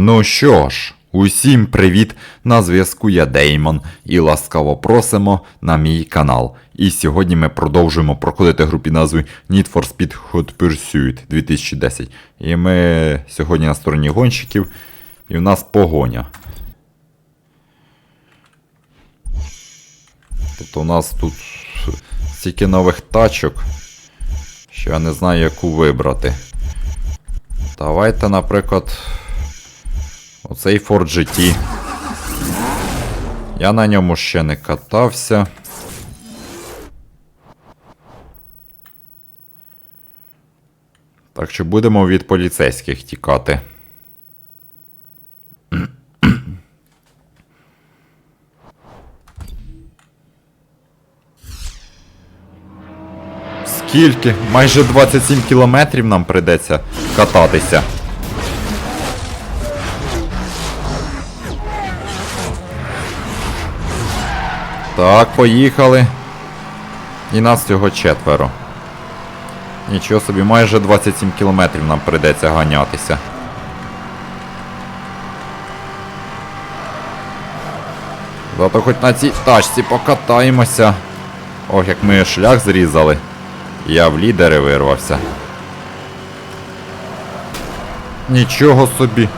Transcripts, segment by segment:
Ну що ж, усім привіт! На зв'язку я Деймон і ласкаво просимо на мій канал. І сьогодні ми продовжуємо проходити гру під назвою Need for Speed Hot Pursuit 2010. І ми сьогодні на стороні гонщиків, і в нас погоня. Тобто у нас тут стільки нових тачок, що я не знаю, яку вибрати. Давайте, наприклад, оцей Ford GT. Я на ньому ще не катався. Так що будемо від поліцейських тікати. Скільки? Майже 27 кілометрів нам придеться кататися. Так, поїхали. І нас всього четверо. Нічого собі, майже 27 кілометрів нам придеться ганятися. Зато хоч на цій тачці покатаємося. Ох, як ми шлях зрізали. Я в лідери вирвався. Нічого собі.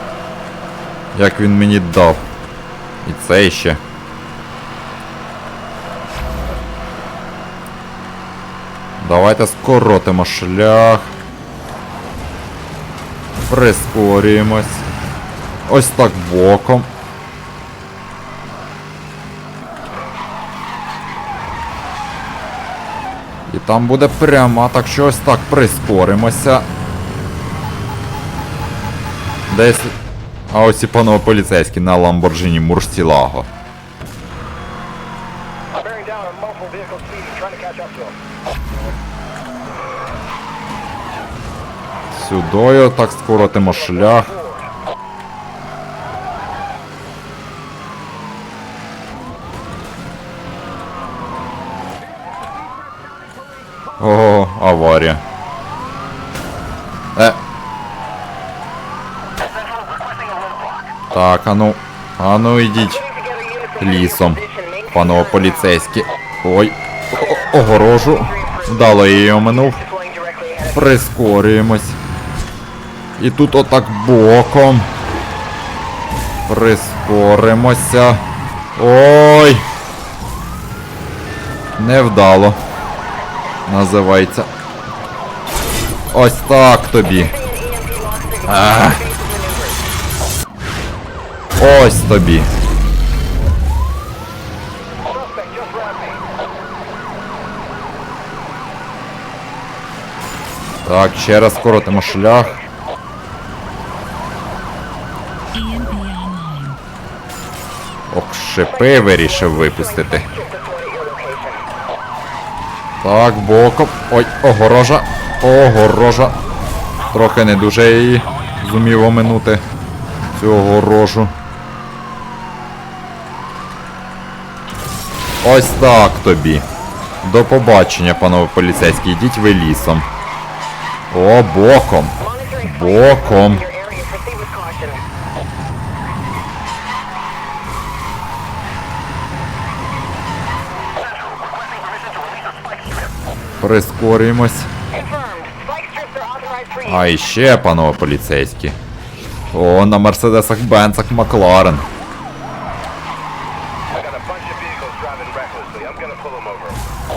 Як він мені дав. І цей ще. Давайте скоротимо шлях. Прискорюємось. Ось так боком. І там буде пряма, так що ось так прискоримося. Десь. А ось і панове поліцейські на Ламборджині Мурстілаго. Bearing. Сюдою так скоротимо шлях. Ого, аварія. Е. Так, ану. Ану ідіть лісом. Панове поліцейські. Ой. о- Огорожу. Вдало її оминув. Прискорюємось. І тут отак боком. Прискоримося. Ой! Невдало. Називається. Ось так тобі. А. Ось тобі. Так, ще раз коротимо шлях. Шипи вирішив випустити. Так, боком. Ой, огорожа. Огорожа. Трохи не дуже її зумів оминути. Цю огорожу. Ось так тобі. До побачення, панове поліцейські. Йдіть ви лісом. О, боком. Боком. Прискорюємось. А іще, панове поліцейські. О, на Мерседесах Бенцах Макларен.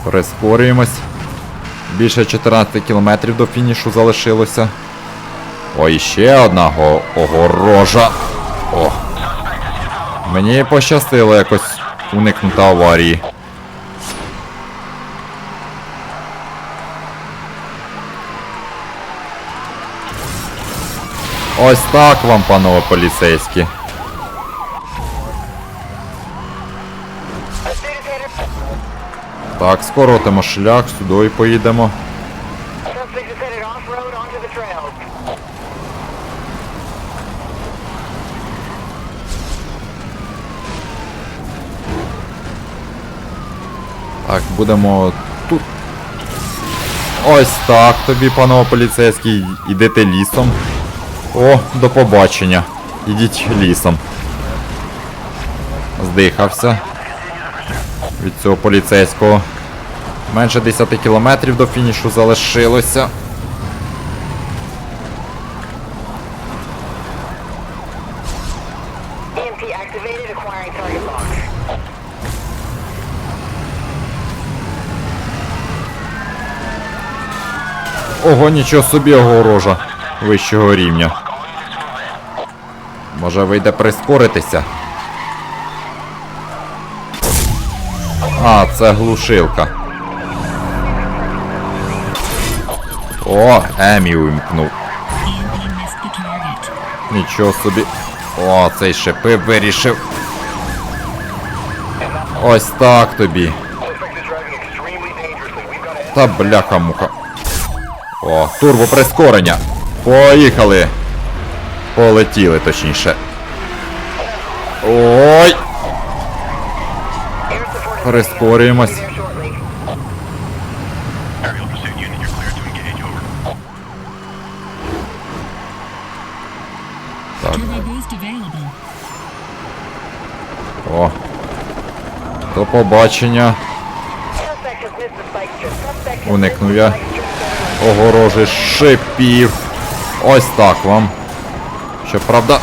Прискорюємось. Більше 14 кілометрів до фінішу залишилося. О, іще одна го- огорожа. О. Мені пощастило якось уникнути аварії. Ось так вам, панове поліцейські. Так, скоротимо шлях, сюди поїдемо. Так, будемо тут. Ось так тобі, панове поліцейський, ідете лісом. О, до побачення. Ідіть лісом. Здихався. Від цього поліцейського. Менше 10 кілометрів до фінішу залишилося. Ого, нічого собі огорожа вищого рівня. Може вийде прискоритися? А, це глушилка. О, Емі увімкнув. Нічого собі. О, цей шипи вирішив. Ось так тобі. Та бляха-муха. О, турбо прискорення. Поїхали. Полетіли, точніше. Ой! Прискорюємось. О. До побачення. Уникнув я. Огорожі шипів. Ось так вам. The target.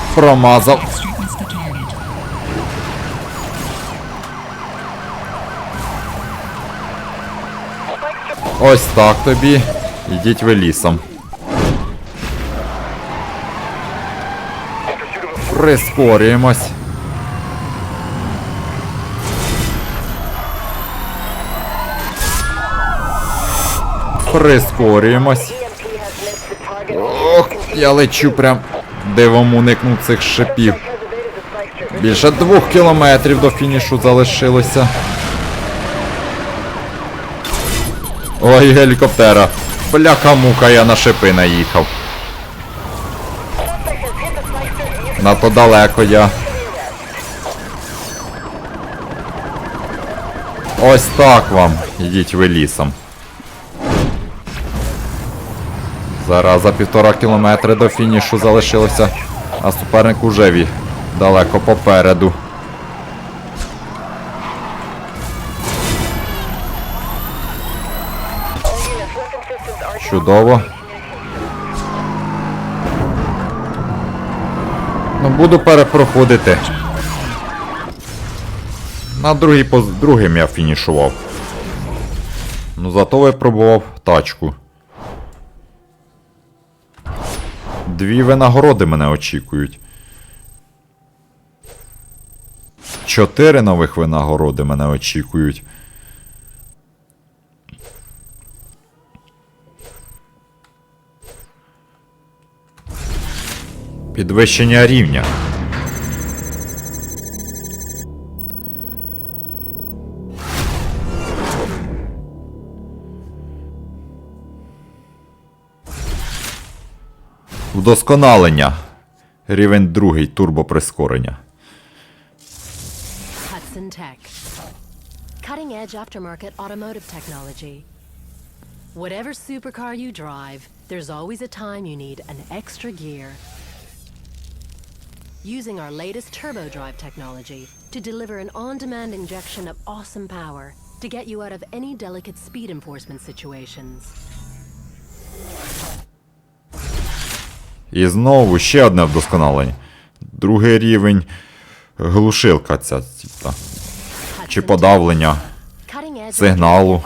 Ось так тобі. Йдіть ви лісом. Прискорюємось. Прискорюємось. Ох, я лечу прям. Дивом уникнув цих шипів. Більше двох кілометрів до фінішу залишилося. Ой, гелікоптера. Бляха-мука, я на шипи наїхав. Надто далеко я. Ось так вам. Йдіть ви лісом. Зараз за півтора кілометри до фінішу залишилося, а суперник уже ві- далеко попереду. Чудово. Ну, буду перепроходити. На другий поз... другим я фінішував. Ну зато випробував тачку. Дві винагороди мене очікують. Чотири нових винагороди мене очікують. Підвищення рівня. Вдосконалення. Рівень другий турбоприскорення. Hudson Tech. Cutting edge aftermarket automotive technology. Whatever supercar you drive, there's always a time you need an extra gear. Using our latest turbo drive technology to deliver an on demand injection of awesome power to get you out of any delicate speed enforcement situations. І знову ще одне вдосконалення. Другий рівень глушилка ця, типа. Чи подавлення. Сигналу.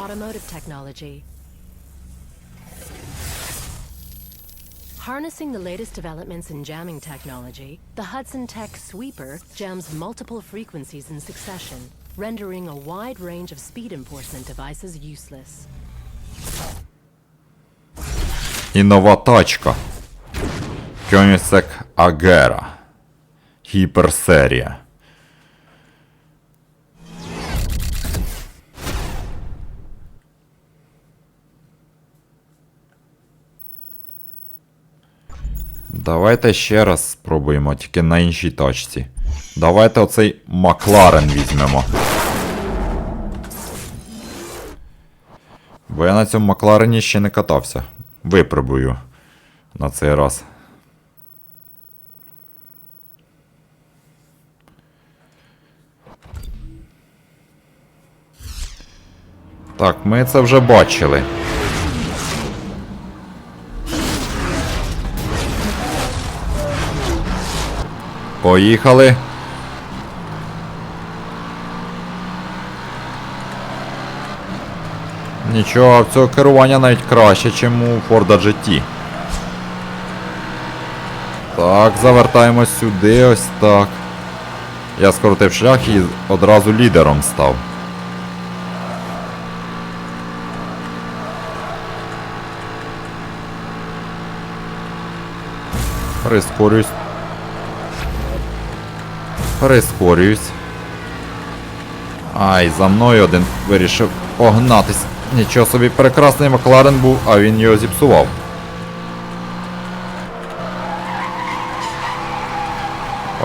Harnessing the latest developments in jamming technology, the Hudson Tech Sweeper jams multiple frequencies in succession, rendering a wide range of speed enforcement devices useless. І нова тачка. Koenigsegg Agera. Гіперсерія. Давайте ще раз спробуємо, тільки на іншій тачці. Давайте оцей Макларен візьмемо. Бо я на цьому Макларені ще не катався. Випробую на цей раз. Так, ми це вже бачили. Поїхали. Нічого, в цього керування навіть краще, ніж у Ford GT. Так, завертаємось сюди, ось так. Я скоротив шлях і одразу лідером став. Прискорююсь. Прискорююсь. Ай, за мною один вирішив погнатись. Нічого собі прекрасний Макларен був, а він його зіпсував.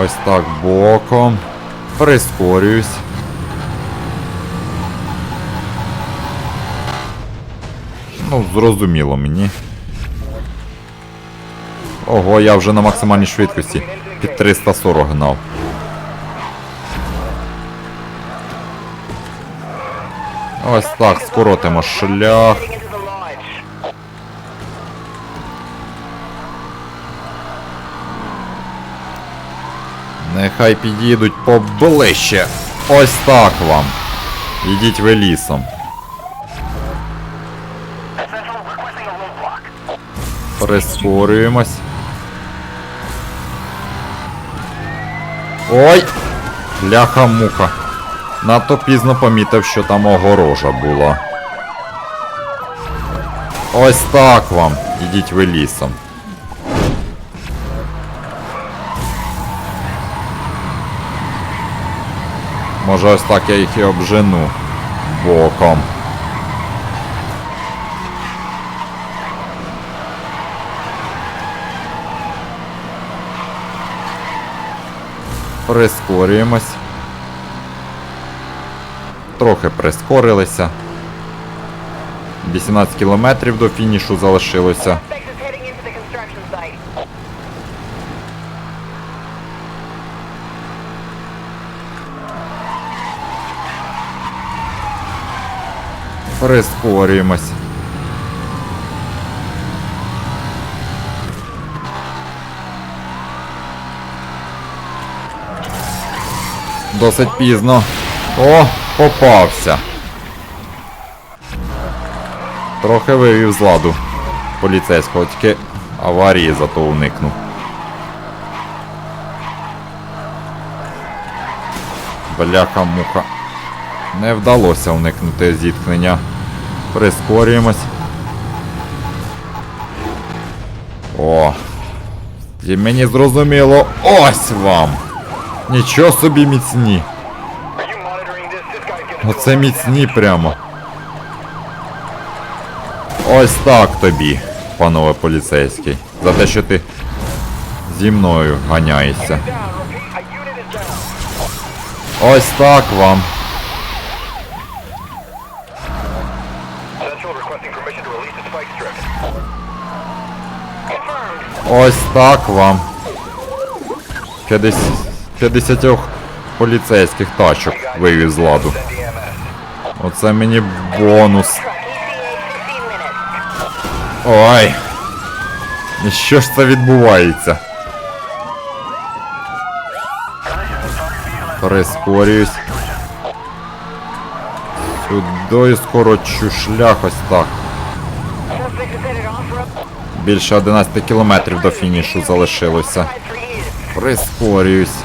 Ось так боком. Прискорююсь. Ну, зрозуміло мені. Ого, я вже на максимальній швидкості. Під 340 гнав. Ось так, скоротимо шлях. Нехай підійдуть поближче. Ось так вам. Ідіть ви лісом. Прискорюємось. Ой! Ляха-муха. Надто пізно помітив, що там огорожа була. Ось так вам. Ідіть ви лісом. Може ось так я їх і обжену боком. Прискорюємось. Трохи прискорилися. 18 кілометрів до фінішу залишилося. Прискорюємось. Досить пізно. О, попався. Трохи вивів з ладу поліцейського, тільки аварії зато уникнув. Бляха-муха. Не вдалося уникнути зіткнення. Прискорюємось. О. І мені зрозуміло. Ось вам. Нічого собі міцні. Оце міцні прямо. Ось так тобі, панове поліцейський. За те, що ти зі мною ганяєшся. Ось так вам. Ось так вам. 50, 50 поліцейських тачок вивіз з ладу. Оце мені бонус. Truck ETA 15 minutes. Ой. І що ж це відбувається? Прискорююсь. Сюди скорочу шлях ось так. Більше 11 кілометрів до фінішу залишилося. Прискорююсь.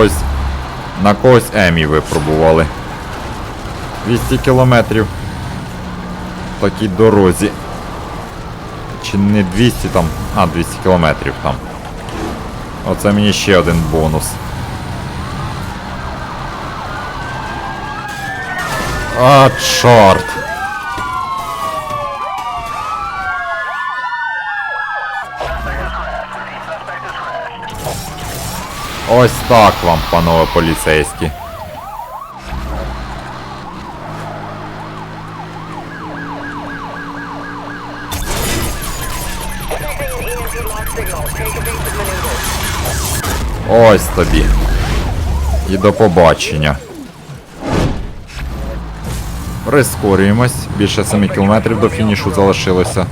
Когось. На когось Емі випробували. 200 кілометрів. В такій дорозі. Чи не 200 там. А, 200 кілометрів там. Оце мені ще один бонус. А, чорт. Ось так вам, панове поліцейські. Ось тобі. І до побачення. Прискорюємось. Більше 7 кілометрів до фінішу залишилося.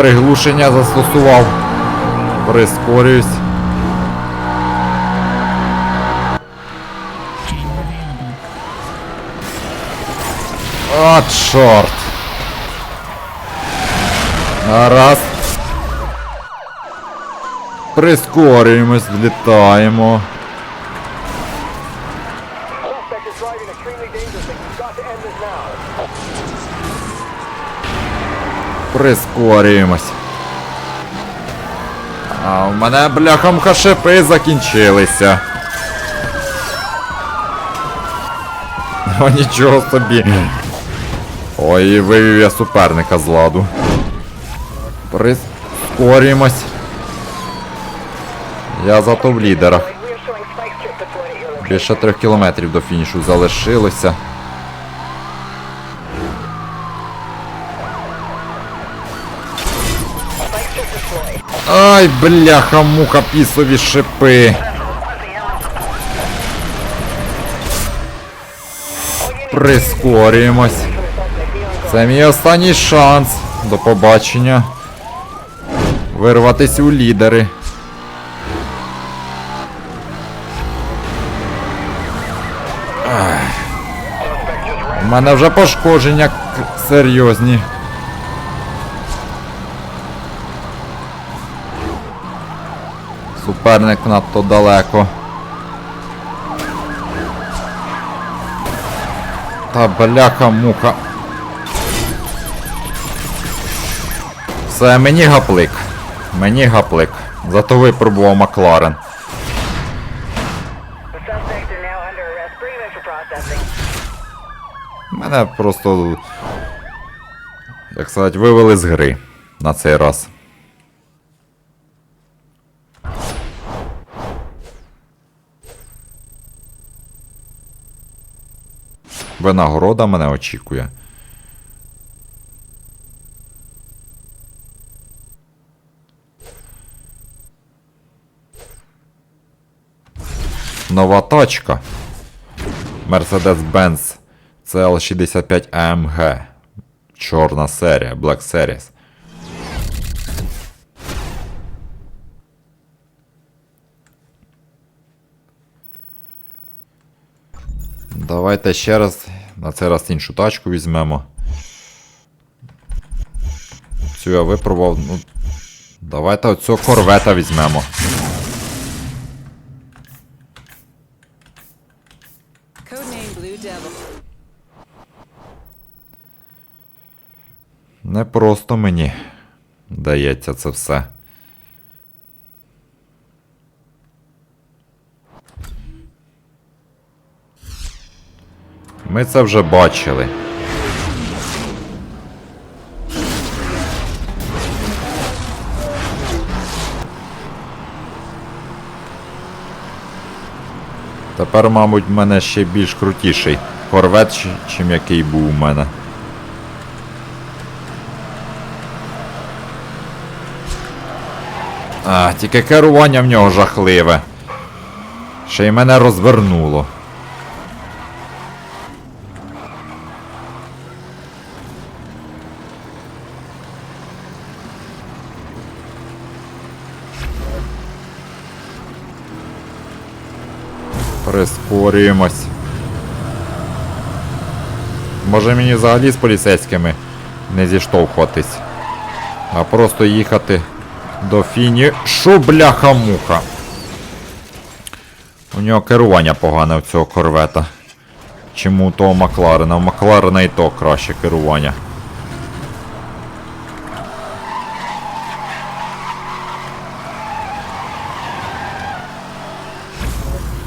Переглушення застосував. Прискорююсь. Available. Чорт. Гаразд. Прискорюємось, влітаємо. Прискорюємось. А у мене бляхам шипи закінчилися. О, нічого собі. Ой, вивів я суперника з ладу. Прискорюємось. Я зато в лідерах. Більше трьох кілометрів до фінішу залишилося. Ай, бляха, муха, пісові шипи. Прискорюємось. Це мій останній шанс. До побачення. Вирватися у лідери. У мене вже пошкодження серйозні. Суперник надто далеко. Та бляха муха. Все, мені гаплик. Мені гаплик. Зато випробував Макларен. Мене просто. Як сказати, вивели з гри на цей раз. Винагорода мене очікує. Нова тачка. Mercedes-Benz CL65 AMG. Чорна серія, Black Series. Давайте ще раз. На цей раз іншу тачку візьмемо. Цю я випробував. Ну, давайте оцього корвета візьмемо. Не просто мені дається це все. Ми це вже бачили. Тепер, мабуть, в мене ще більш крутіший корвет, чи- чим який був у мене. А, тільки керування в нього жахливе. Ще й мене розвернуло. Прискорюємось. Може мені взагалі з поліцейськими не зіштовхуватись, а просто їхати до фіні. Шо бляха-муха? У нього керування погане у цього корвета. Чим у того Макларена. У Макларена і то краще керування. Прискорюємось. Прискорюємось. Мені це зрозуміло. Dispatch, we have multiple cars traveling at very high speed in our direction. We're going to need some roadblocks out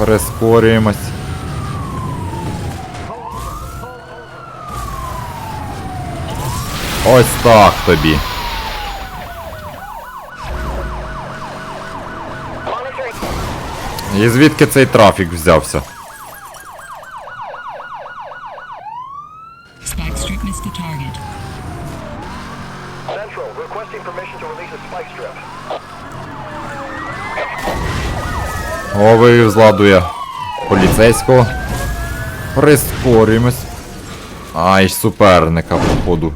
ZR1. Ось так тобі. І звідки цей трафік взявся? О, вивів з ладу поліцейського. Прискорюємось. Ай, суперника, походу.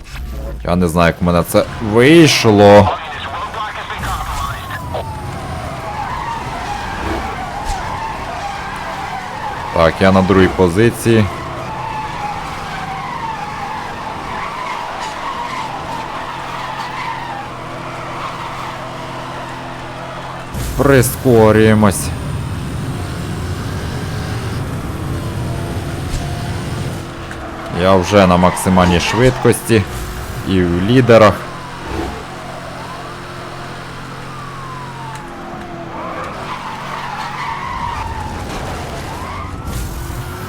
Я не знаю, як в мене це вийшло. Так, я на другій позиції. Прискорюємось. Я вже на максимальній швидкості і в лідерах.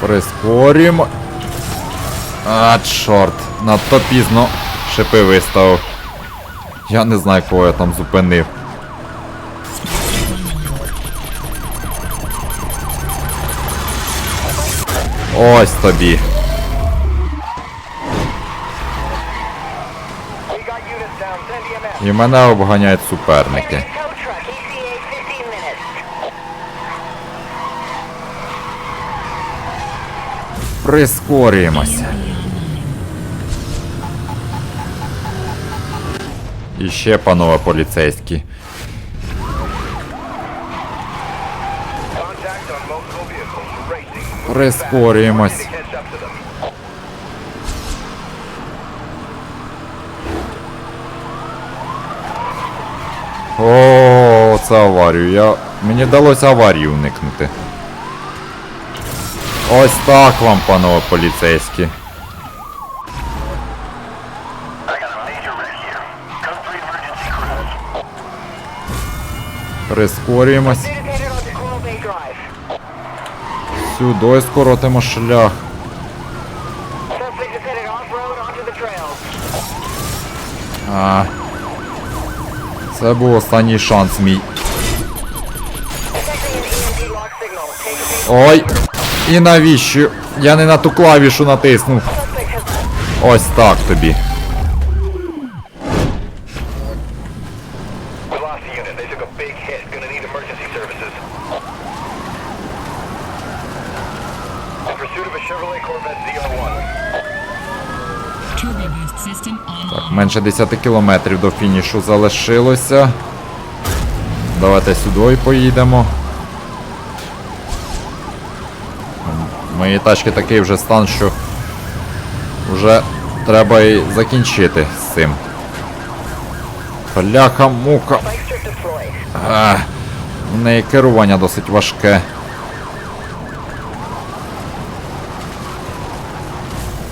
Прискорюємо. А, чорт, надто пізно шипи виставив. Я не знаю, кого я там зупинив. Ось тобі. І мене обганяють суперники. Tow truck, ETA 15 minutes. Прискорюємося. І ще, панове поліцейські. Прискорюємось. Catch up to them. О, це аварію. Я... Мені вдалося аварії уникнути. Ось так вам, панове поліцейські. I got a major wreck here. Code 3 emergency crews. Прискорюємось. Сюди скоротимо шлях. А. Це був останній шанс мій. Ой! І навіщо? Я не на ту клавішу натиснув. Ось так тобі. Менше 10 кілометрів до фінішу залишилося. Давайте сюди поїдемо. Мої тачки такий вже стан, що вже треба і закінчити з цим. Бляха мука. spike. А, в неї керування досить важке.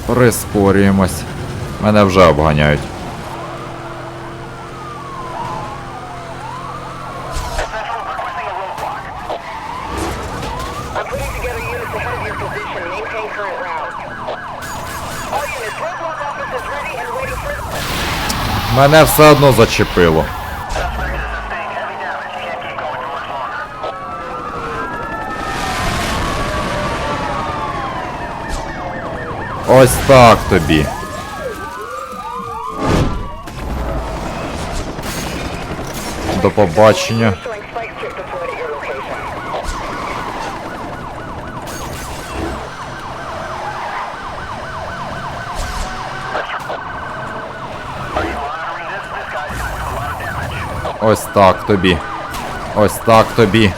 Прискорюємось. Мене вже обганяють. Мене все одно зачепило. Ось так тобі. До побачення. Ось так тобі. Ось так тобі.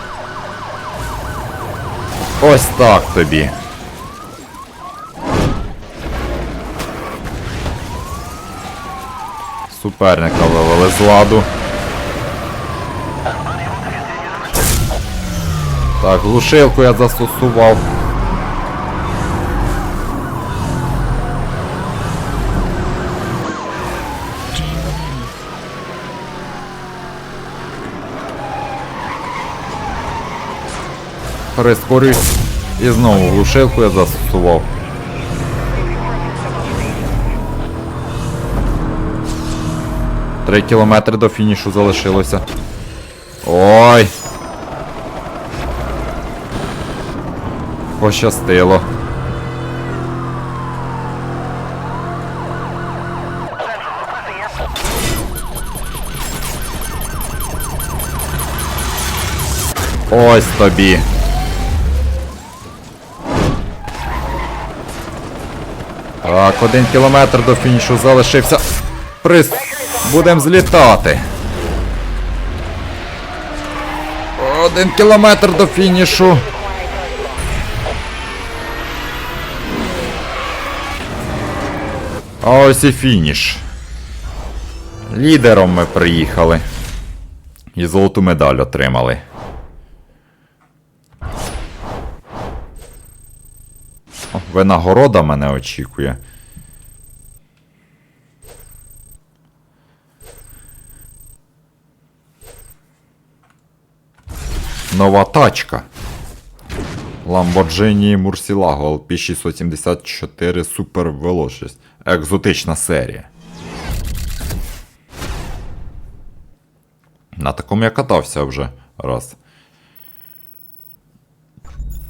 Ось так тобі. Суперника вивели з ладу. Так, глушилку я застосував. Прискорюсь. І знову глушилку я застосував. Три кілометри до фінішу залишилося. Ой. Пощастило. Ось тобі. Так, один кілометр до фінішу залишився. Прис... Будем злітати. Один кілометр до фінішу. А ось і фініш. Лідером ми приїхали. І золоту медаль отримали. Винагорода мене очікує. Нова тачка. Lamborghini Murcielago LP674 Super Velocity. Екзотична серія. На такому я катався вже раз.